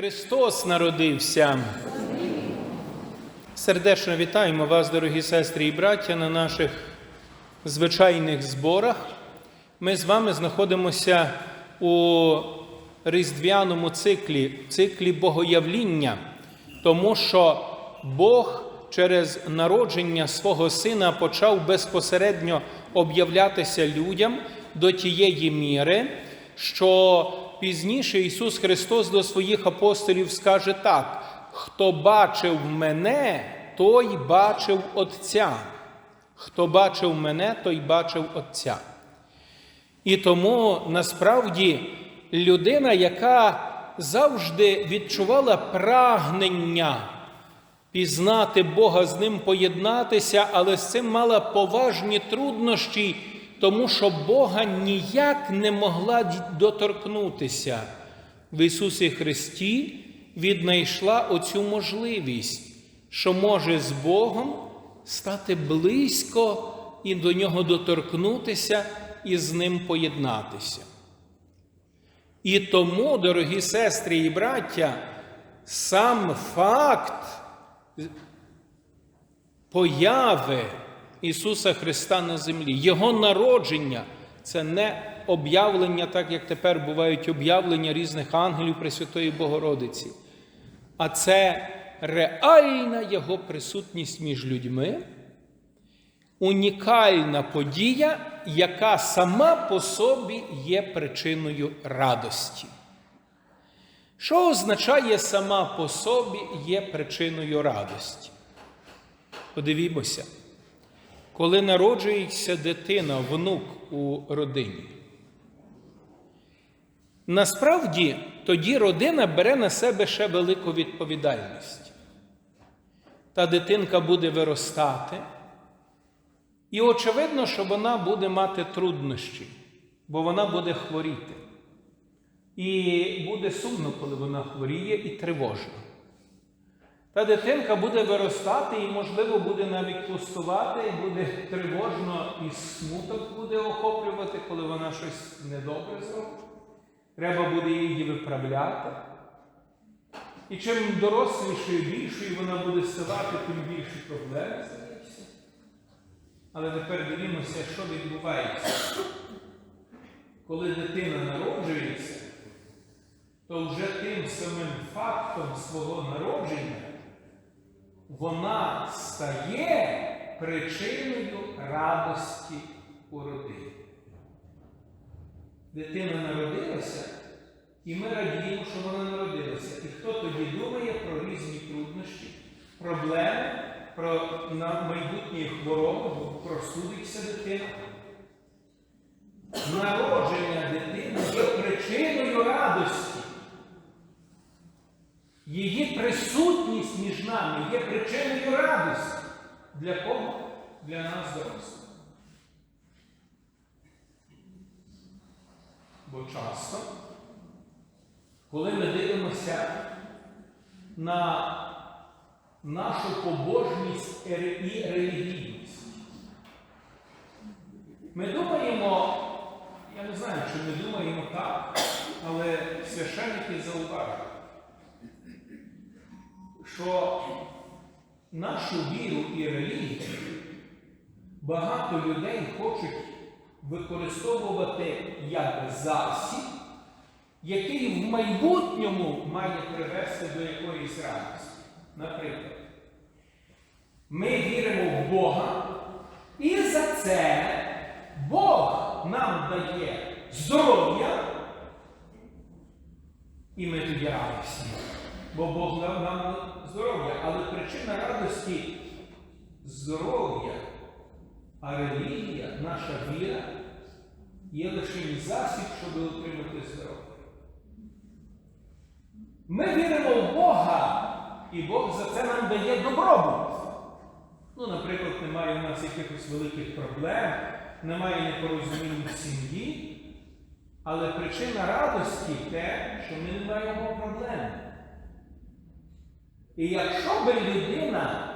Христос народився. Сердечно вітаємо вас, дорогі сестри і браття, на наших звичайних зборах. Ми з вами знаходимося у різдвяному циклі, циклі богоявління, тому що Бог через народження свого сина почав безпосередньо об'являтися людям до тієї міри, що пізніше Ісус Христос до своїх апостолів скаже так: хто бачив мене, той бачив Отця. Хто бачив мене, той бачив Отця. І тому насправді людина, яка завжди відчувала прагнення пізнати Бога, з ним поєднатися, але з цим мала поважні труднощі, тому що Бога ніяк не могла доторкнутися. В Ісусі Христі віднайшла оцю можливість, що може з Богом стати близько і до нього доторкнутися і з ним поєднатися. І тому, дорогі сестри і браття, сам факт появи Ісуса Христа на землі, Його народження це не об'явлення, так як тепер бувають об'явлення різних ангелів Пресвятої Богородиці, а це реальна Його присутність між людьми, унікальна подія, яка сама по собі є причиною радості. Що означає сама по собі є причиною радості? Подивімося, коли народжується дитина, внук у родині. Насправді тоді родина бере на себе ще велику відповідальність. Та дитинка буде виростати, і очевидно, що вона буде мати труднощі, бо вона буде хворіти. І буде сумно, коли вона хворіє, і тривожно. Та дитинка буде виростати і, можливо, буде навіть пустувати, і буде тривожно, і смуток буде охоплювати, коли вона щось недобре зробить. Треба буде її виправляти. І чим дорослішою, більшою вона буде ставати, тим більші проблеми здається. Але тепер дивімося, що відбувається. Коли дитина народжується, то вже тим самим фактом свого народження вона стає причиною радості у родині. Дитина народилася, і ми радіємо, що вона народилася. І хто тоді думає про різні труднощі, проблеми, про майбутні хвороби, бо простудиться дитина. Народження дитини є причиною радості. Її присутність між нами є причиною радості. Для кого? Для нас дорослих. Бо часто, коли ми дивимося на нашу побожність і релігійність, ми думаємо, я не знаю, чи ми думаємо так, але священники зауважують, що нашу віру і релігію багато людей хочуть використовувати як засіб, який в майбутньому має привести до якоїсь радості. Наприклад, ми віримо в Бога, і за це Бог нам дає здоров'я, і ми тоді радісні. Бо Бог дав нам здоров'я. Але причина радості здоров'я, а релігія, наша віра є лише засіб, щоб отримати здоров'я. Ми віримо в Бога, і Бог за це нам дає добробут. Ну, наприклад, немає у нас якихось великих проблем, немає непорозумінь в сім'ї, але причина радості те, що ми не маємо проблем. І якщо би людина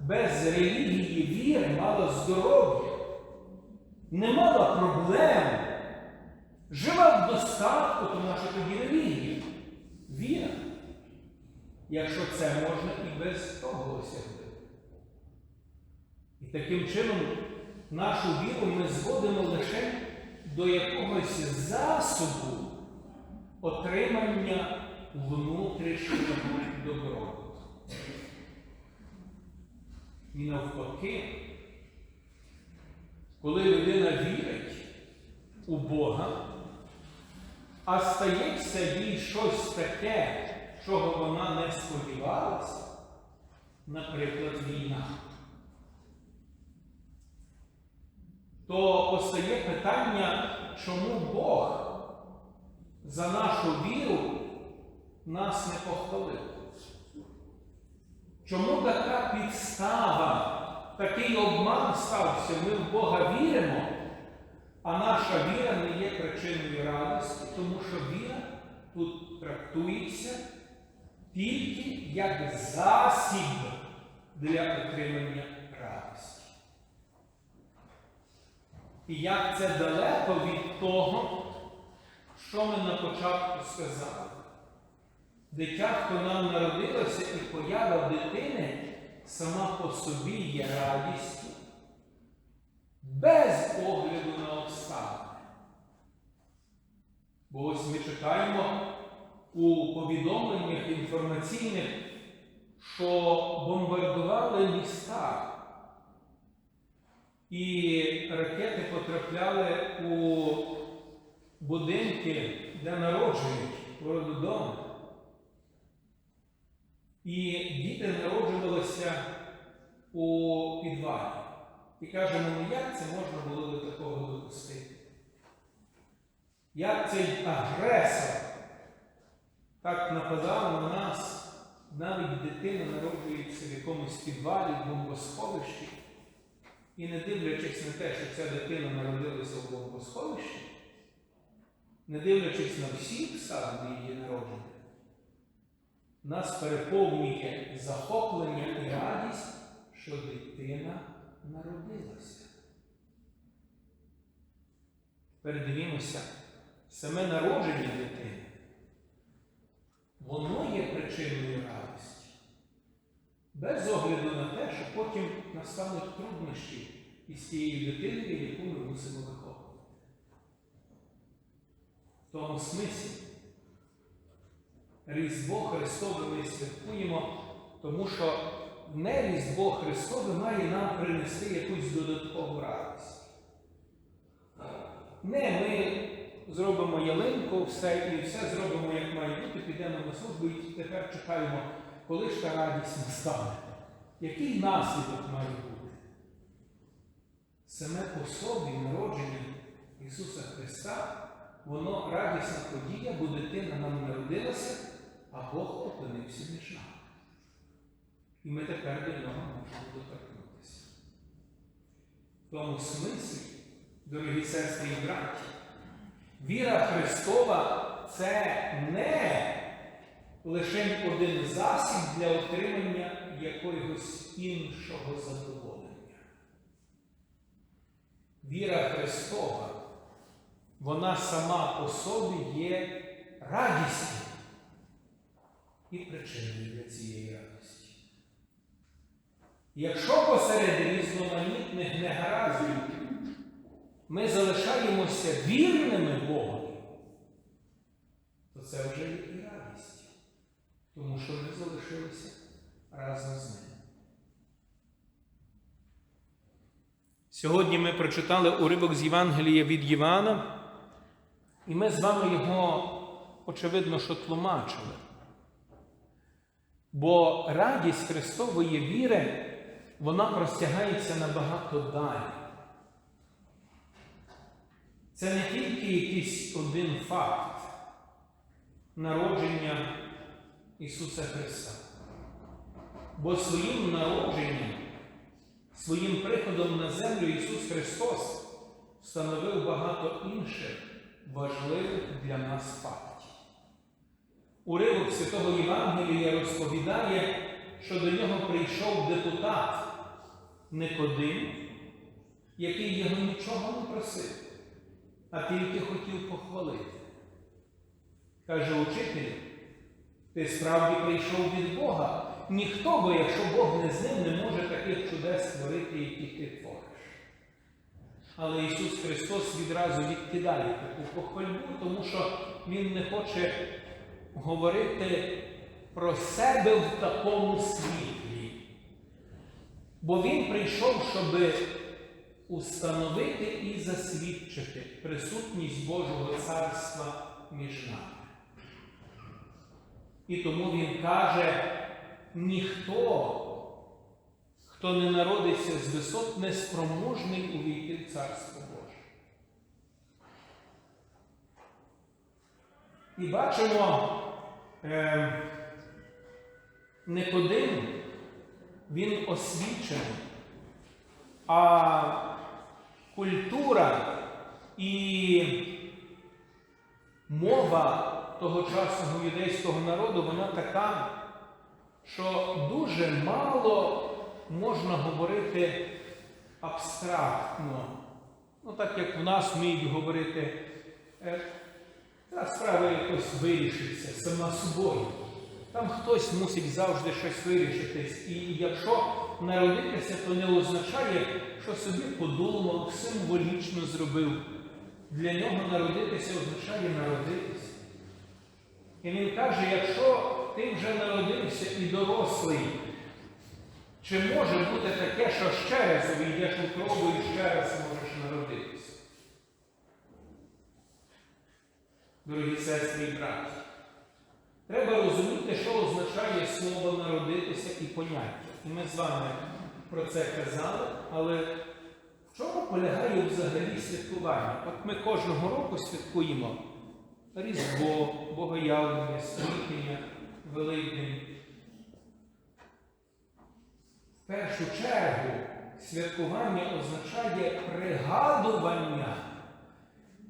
без релігії віри мала здоров'я, не мала проблем, жила в достатку, тому що тоді релігія, віра. якщо це можна і без того осягти. І таким чином нашу віру ми зводимо лише до якогось засобу отримання внутрішнього добробуту. І навпаки, коли людина вірить у Бога, а стається їй щось таке, чого вона не сподівалася, наприклад, війна, то постає питання, чому Бог за нашу віру нас не похвалив? Чому така підстава, такий обман стався? Ми в Бога віримо, а наша віра не є причиною радості, тому що віра тут трактується тільки як засіб для отримання радості. І як це далеко від того, що ми на початку сказали. Дитятко нам народилося і поява дитини сама по собі є радістю, без огляду на обставини. Бо ось ми читаємо у повідомленнях інформаційних, що бомбардували міста, і ракети потрапляли у будинки, де народжують у роддоми. І діти народжувалися у підвалі. І кажемо, ну як це можна було до такого допустити? Як цей агресор так нападав на нас, навіть дитина народжується в якомусь підвалі, в бомбосховищі, і не дивлячись на те, що ця дитина народилася в бомбосховищі, не дивлячись на всі обставини її народження, нас переповнює захоплення і радість, що дитина народилася. Передивімося, саме народження дитини, воно є причиною радості. Без огляду на те, що потім настануть труднощі із тією дитиною, яку ми мусимо виховувати. В тому смислі. Різдво Христове ми святкуємо, тому що не Різдво Христове має нам принести якусь додаткову радість. Не ми зробимо ялинку, все і все зробимо, як має бути, підемо на службу і тепер чекаємо, коли ж та радість настане. Який наслідок має бути? Саме по собі народження Ісуса Христа, воно радісна подія, бо дитина нам народилася а Бог опинився між нами. І ми тепер до нього можемо доторкнутися. В тому смислі, дорогі сестри і браті, віра Христова це не лише один засіб для отримання якогось іншого задоволення. Віра Христова, вона сама по собі є радістю і причиною для цієї радості. Якщо посеред різноманітних негараздів ми залишаємося вірними Богові, то це вже і радість, тому що ми залишилися разом з ним. Сьогодні ми прочитали уривок з Євангелія від Івана, і ми з вами його, очевидно, що тлумачили. Бо радість Христової віри, вона простягається набагато далі. Це не тільки якийсь один факт народження Ісуса Христа. Бо своїм народженням, своїм приходом на землю Ісус Христос встановив багато інших важливих для нас фактів. Уривок Святого Євангелія розповідає, що до нього прийшов депутат Никодим, який його нічого не просив, а тільки хотів похвалити. Каже учитель, Ти справді прийшов від Бога. Ніхто бо, якщо Бог не з ним, не може таких чудес створити, які ти твориш. Але Ісус Христос відразу відкидає таку похвальбу, тому що Він не хоче говорити про себе в такому світлі. Бо Він прийшов, щоб установити і засвідчити присутність Божого Царства між нами. І тому Він каже, ніхто, хто не народиться з висот, не спроможний увійти в Царство Боже. І бачимо, е, Никодим, він освічений, а культура і мова тогочасного юдейського народу, вона така, що дуже мало можна говорити абстрактно. Ну, так як в нас вміють говорити, е, та справа якось вирішиться сама собою. Там хтось мусить завжди щось вирішитись. І якщо народитися, то не означає, що собі подумав, символічно зробив. Для нього народитися означає народитися. І він каже, якщо ти вже народився і дорослий, чи може бути таке, що ще раз увійдеш у пробу і ще раз можеш народитися? Дорогі сестри і браті, треба розуміти, що означає слово народитися і поняття. І ми з вами про це казали, але в чому полягає взагалі святкування? От ми кожного року святкуємо Різдво, Богоявлення, Світення, Великдень. В першу чергу святкування означає пригадування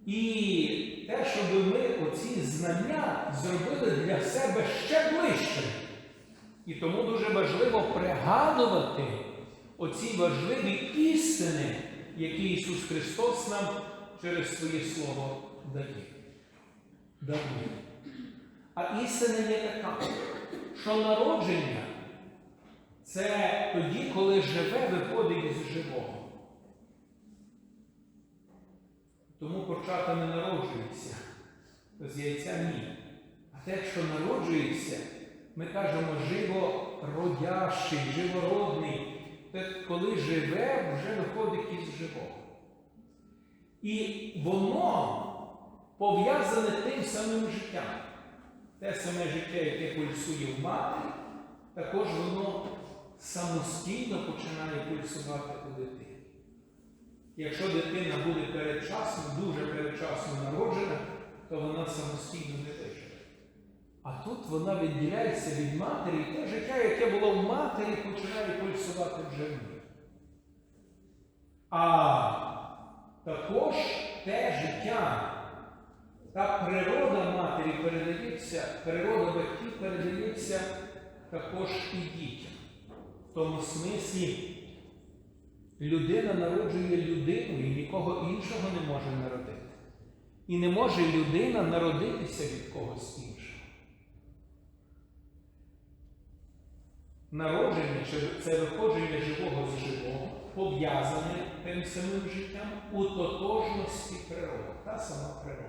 і те, щоб ми оці знання зробили для себе ще ближче. І тому дуже важливо пригадувати оці важливі істини, які Ісус Христос нам через своє Слово дає. дає. А істина є така, що народження це тоді, коли живе виходить із живого. Тому почата не народжується, з яйця ні. А те, якщо народжується, ми кажемо живородящий, живородний, те, коли живе, вже виходить із живого. І воно пов'язане тим самим життям. Те саме життя, яке пульсує в матері, також воно самостійно починає пульсувати у дитині. Якщо дитина буде передчасно, дуже передчасно народжена, то вона самостійно не виживе. А тут вона відділяється від матері, і те життя, яке було в матері, починає пульсувати вже в ній. А також те життя, та природа матері передається, природа батьків передається також і дітям. В тому смислі людина народжує людину і нікого іншого не може народити. І не може людина народитися від когось іншого. Народження це виходження живого з живого, пов'язане тим самим життям у тотожності природи, та сама природа.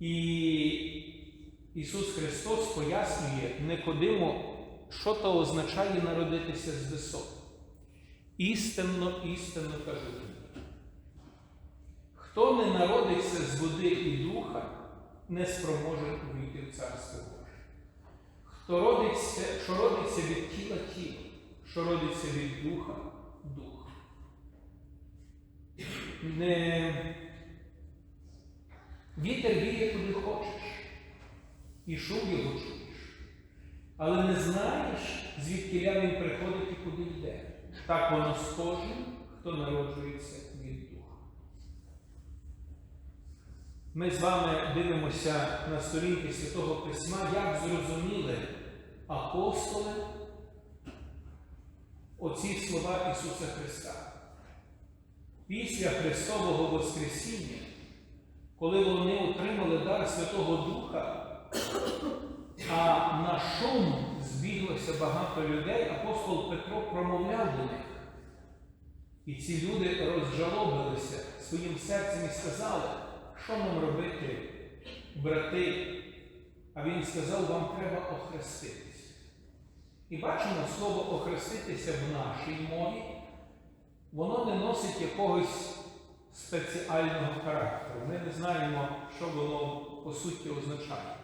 І Ісус Христос пояснює Никодиму, що то означає народитися з висот. Істинно, істинно кажу. Хто не народиться з води і духа, не спроможе увійти в Царство Боже. Хто родиться, що родиться від тіла тіло, що родиться від духа дух. Не Вітер віє куди хочеш, і шум його чуєш. Але не знаєш, звідки він приходить і куди йде. Так воно з кожним, хто народжується від Духа. Ми з вами дивимося на сторінки Святого Письма, як зрозуміли апостоли оці слова Ісуса Христа. Після Христового Воскресіння, коли вони отримали дар Святого Духа, А на шум збіглося багато людей, апостол Петро промовляв до них. І ці люди розжалобилися своїм серцем і сказали, що нам робити, брати. А він сказав, вам треба охреститися. І бачимо слово охреститися в нашій мові, воно не носить якогось спеціального характеру. Ми не знаємо, що воно по суті означає.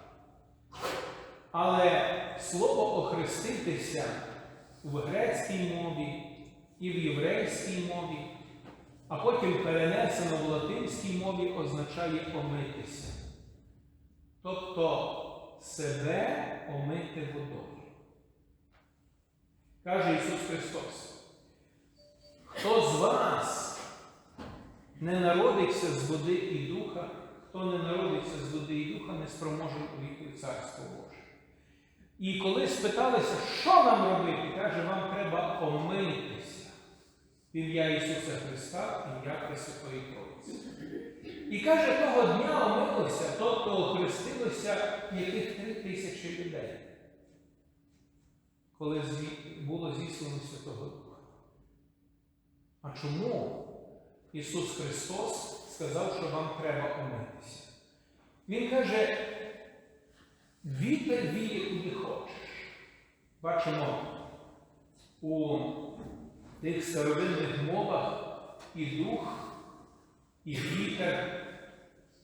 Але слово охреститися в грецькій мові і в єврейській мові, а потім перенесено в латинській мові означає омитися. Тобто себе омити водою. Каже Ісус Христос. Хто з вас не народиться з води і духа, хто не народиться з води і духа, не спроможен увійти в Царство Боже. І коли спиталися, що нам робити, каже, вам треба омитися в ім'я Ісуса Христа, ім'я Пресвятої Троїці. І каже, того дня омилося, тобто охрестилося яких три тисячі людей, коли було зіслано Святого Духа. А чому Ісус Христос сказав, що вам треба омитися? Він каже, вітер віє куди хочеш. Бачимо у тих старовинних мовах і дух, і вітер,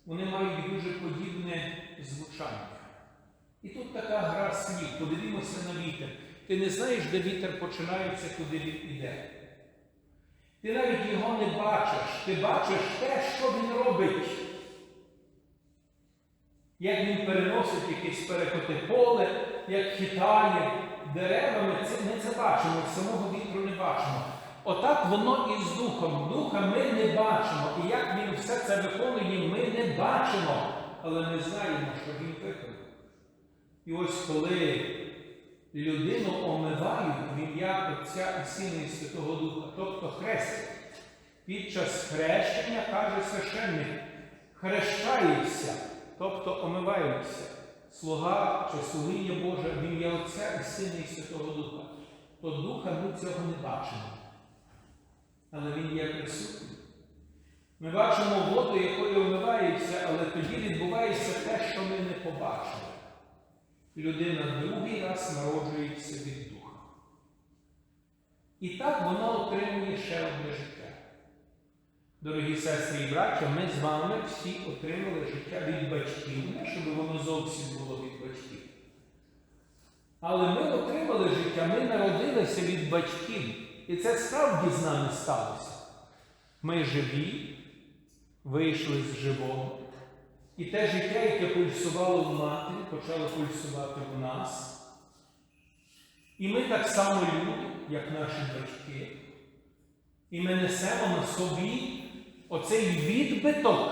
вони мають дуже подібне звучання. І тут така гра слів. Подивімося на вітер. Ти не знаєш, де вітер починається, куди він іде. Ти навіть його не бачиш, ти бачиш те, що він робить. Як він переносить якесь перекоти поле, як хитає деревами, це, ми це бачимо, самого вітру не бачимо. Отак воно і з духом. Духа ми не бачимо. І як він все це виконує, ми не бачимо, але ми знаємо, що він виконав. І ось коли людину омивають в ім'я Отця і Сина і Святого Духа, тобто хрестять, під час хрещення каже священник, хрещається, тобто омиваються. Слуга чи слугиня Божа в ім'я Отця і Сина і Святого Духа. То Духа ми цього не бачимо. Але Він є присутній. Ми бачимо воду, якою омивається, але тоді відбувається те, що ми не побачили. Людина другий раз народжується від Духа. І так вона отримує ще одне життя. Дорогі сестри і браття, ми з вами всі отримали життя від батьків, не щоб воно зовсім було від батьків. Але ми отримали життя, ми народилися від батьків. І це справді з нами сталося. Ми живі, вийшли з живого. І те життя, яке пульсувало в матері, почало пульсувати в нас. І ми так само люди, як наші батьки. І ми несемо на собі оцей відбиток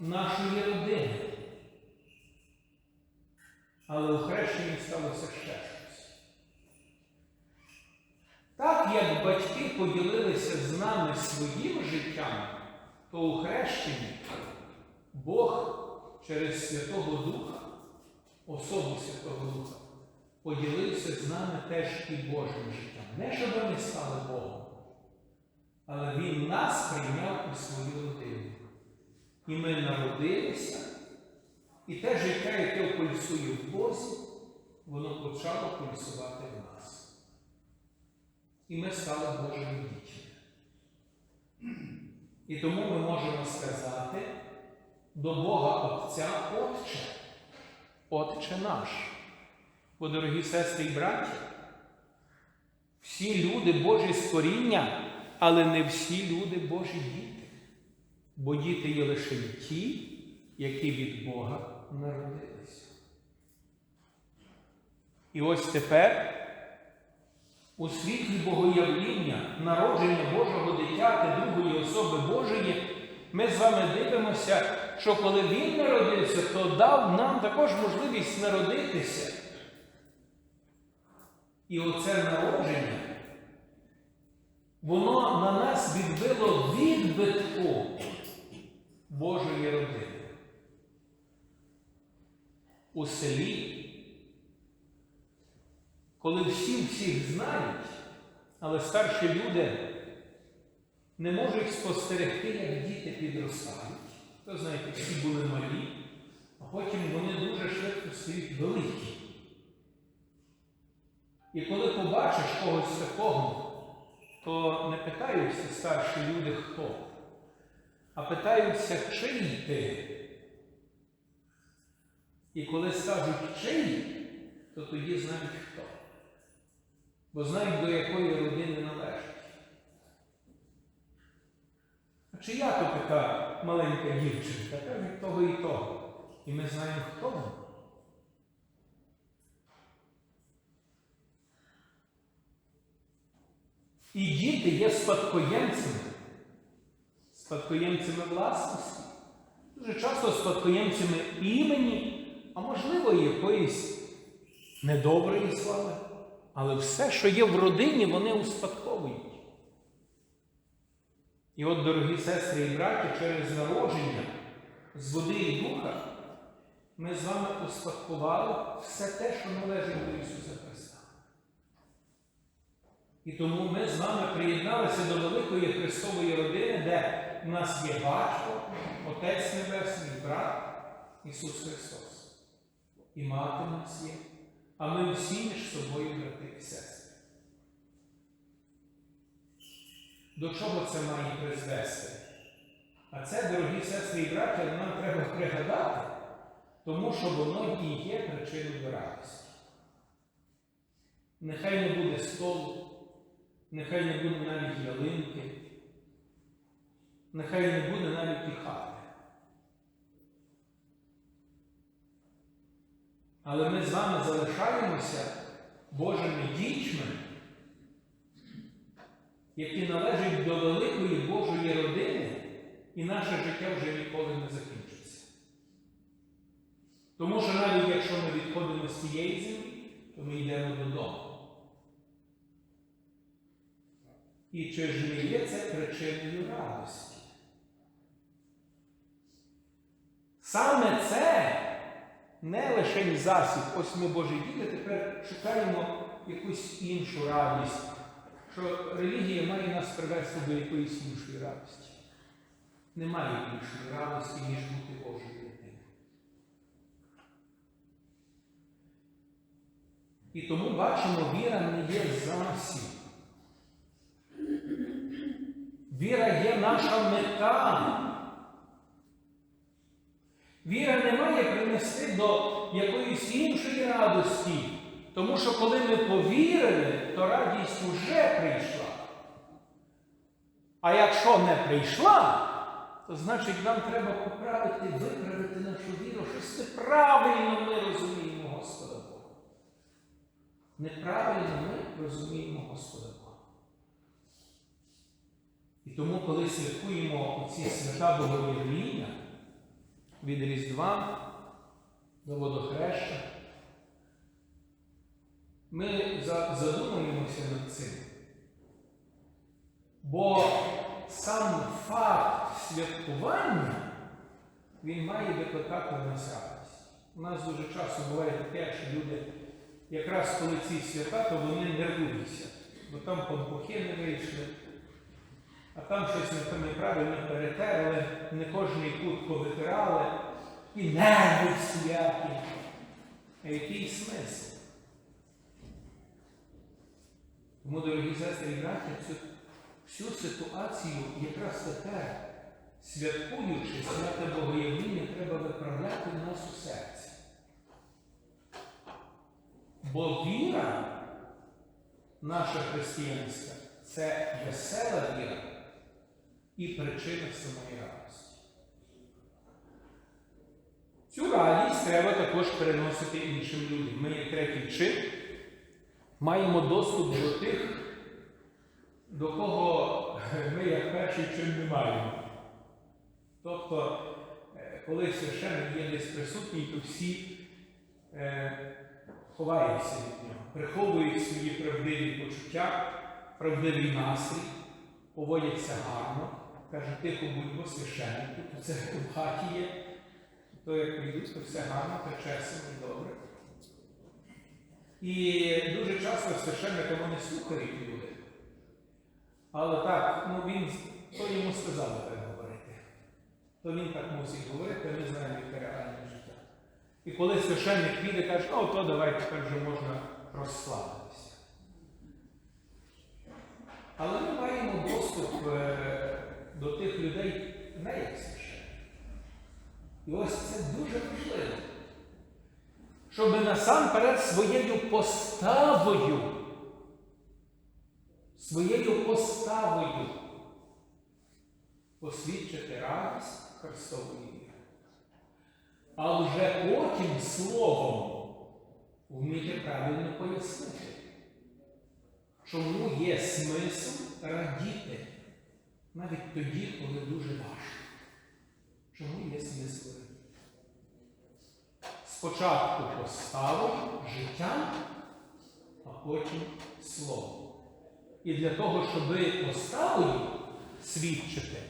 нашої родини. Але у хрещенні сталося ще щось. Так як батьки поділилися з нами своїм життям, то у хрещенні Бог через Святого Духа, особу Святого Духа, поділився з нами теж і Божим життям. Не щоб ми стали Богом, але Він нас прийняв у свою родину. І ми народилися, і те життя, яке пульсує в Бозі, воно почало пульсувати в нас. І ми стали Божими дітьми. І тому ми можемо сказати до Бога Отця Отче, Отче наш. Бо, дорогі сестри і браті, всі люди Божі створіння, але не всі люди Божі діти. Бо діти є лише ті, які від Бога народилися. І ось тепер у світлі богоявління, народження Божого дитяти, другої особи Божої, ми з вами дивимося, що коли Він народився, то дав нам також можливість народитися. І оце народження, воно на нас відбило відбитку Божої родини. у селі, коли всі всіх знають, але старші люди не можуть спостерегти, як діти підростають. То знаєте, всі були малі, а потім вони дуже швидко стають великі. І коли побачиш когось такого, то не питаються старші люди хто, а питаються, чий ти. І коли скажуть чий, то тоді знають хто. Бо знають, до якої родини належать. А чия то така маленька дівчинка? Кажуть того і того. І ми знаємо, хто вона. І діти є спадкоємцями, спадкоємцями власності, дуже часто спадкоємцями імені, а можливо, якоїсь недоброї слави. Але все, що є в родині, вони успадковують. І от, дорогі сестри і браті, через народження з води і духа ми з вами успадкували все те, що належить до Ісуса Христа. І тому ми з вами приєдналися до великої Христової родини, де в нас є батько, Отець Небесний, брат Ісус Христос. І мати нас є, а ми всі між собою брати і сестри. До чого це має призвести? А це, дорогі сестри і браття, нам треба пригадати, тому що воно і є причиною до радості. Нехай не буде столу, нехай не буде навіть ялинки, нехай не буде навіть і хати. Але ми з вами залишаємося Божими дітьми, які належать до великої Божої родини, і наше життя вже ніколи не закінчиться. Тому що навіть якщо ми відходимо з цієї землі, то ми йдемо додому. І чи ж не є це причиною радості? Саме це не лише засіб, ось ми Божі діти, тепер шукаємо якусь іншу радість, що релігія має нас привести до якоїсь іншої радості. Немає іншої радості, ніж бути Божою дитиною. І тому бачимо, віра не є засіб. Віра є наша мета. Віра не має принести до якоїсь іншої радості, тому що коли ми повірили, то радість уже прийшла. А якщо не прийшла, то значить нам треба поправити, виправити нашу віру, щось неправильно ми розуміємо Господа Бога. Неправильно ми розуміємо Господа Бога. І тому, коли святкуємо ці свята Богоявління, від Різдва до водохреща, ми задумуємося над цим. Бо сам факт святкування, він має викликати в нас радість. У нас дуже часто буває таке, що люди, якраз коли ці свята, то вони нервуються, бо там помпухи не вийшли. А там щось не неправильно перетерли, не кожний кут повитирали, і нерви всілякі. А який смисл? Тому, дорогі сестри і браті, цю всю ситуацію якраз тепер, святкуючи святе Богоявління, треба виправляти в нас у серці. Бо віра наша християнська це весела віра і причина самої радості. Цю радість треба також переносити іншим людям. Ми, як третій чин, маємо доступ до тих, до кого ми, як перший чин, не маємо. Тобто, е, коли священник є десь присутній, то всі е, ховаються від нього, приховують свої правдиві почуття, правдивий настрій, поводяться гарно. Каже, тихо будь бо священник, то це в хаті є. то як прийдуть, то все гарно, течеться і добре. І дуже часто священника вони слухають люди. Але так, ну він, то йому сказали так говорити. То він так мусить говорити, ми знаємо яке реальне життя. І коли священник піде, каже, ну то давай тепер вже можна розслабитися. Але ми маємо доступ е, до тих людей не як священник. І ось це дуже важливо. Щоб насамперед своєю поставою, своєю поставою посвідчити радість Христової. А вже потім словом вміти правильно пояснити, чому є смисл радіти навіть тоді, коли дуже важко. Чому є смисл? Спочатку поставою, життям, а потім словом. І для того, щоб поставою свідчити,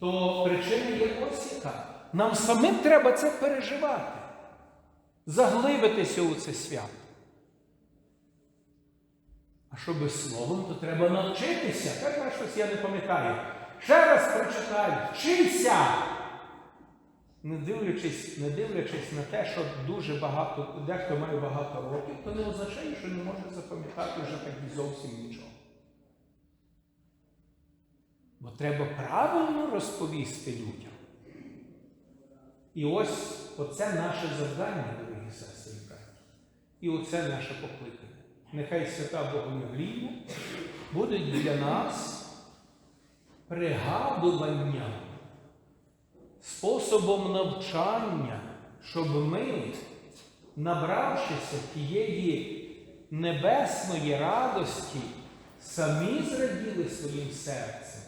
то причина є ось яка. Нам самим треба це переживати, заглибитися у це свято. А щоб словом, то треба навчитися. Так щось я не пам'ятаю. Ще раз прочитаю, вчися! Не дивлячись, не дивлячись на те, що дуже багато, дехто має багато років, то не означає, що не може запам'ятати вже так зовсім нічого. Бо треба правильно розповісти людям. І ось оце наше завдання, дорогі сестри і браті. І оце наше покликання. Нехай свята Богомиління будуть для нас пригадуванням, способом навчання, щоб ми, набравшися тієї небесної радості, самі зраділи своїм серцем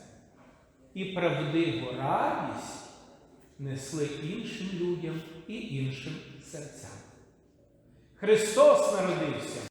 і правдиву радість несли іншим людям і іншим серцям. Христос народився!